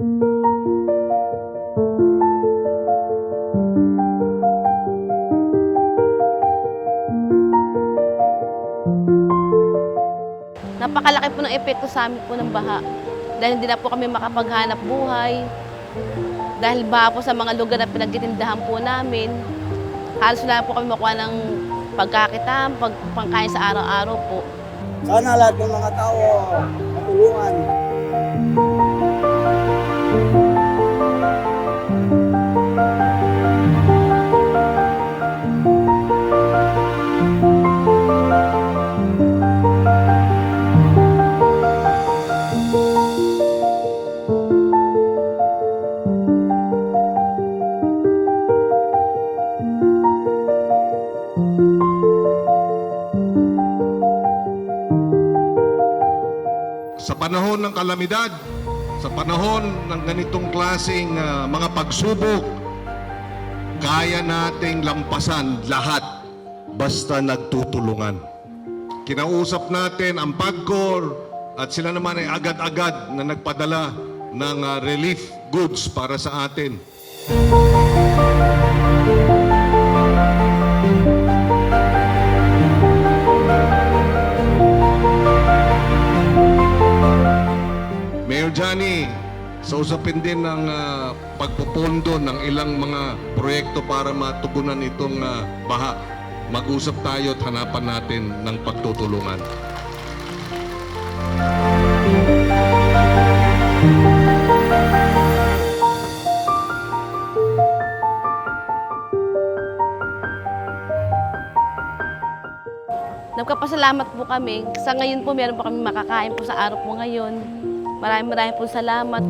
Napakalaki po ng epekto sa amin po ng baha. Dahil hindi na po kami makapaghanap buhay. Dahil baha po sa mga lugar na pinagtitindahan po namin. Halos wala na po kami makuha ng pagkakitaan, pag, pangkain sa araw-araw po. Sana lahat ng mga tao matulungan. Sa panahon ng kalamidad, sa panahon ng ganitong klaseng ah, mga pagsubok, kaya nating lampasan lahat basta nagtutulungan. Kinausap natin ang PAGCOR at sila naman ay agad-agad na nagpadala ng ah, relief goods para sa atin. Mayor Johnny, sa usapin din ng ah, pagpupondo ng ilang mga proyekto para matugunan itong ah, baha, mag-usap tayo at hanapan natin ng pagtutulungan. Nagkapasalamat po kami. Sa ngayon po, meron po kami makakain po sa araw po ngayon. Maraming maraming po salamat.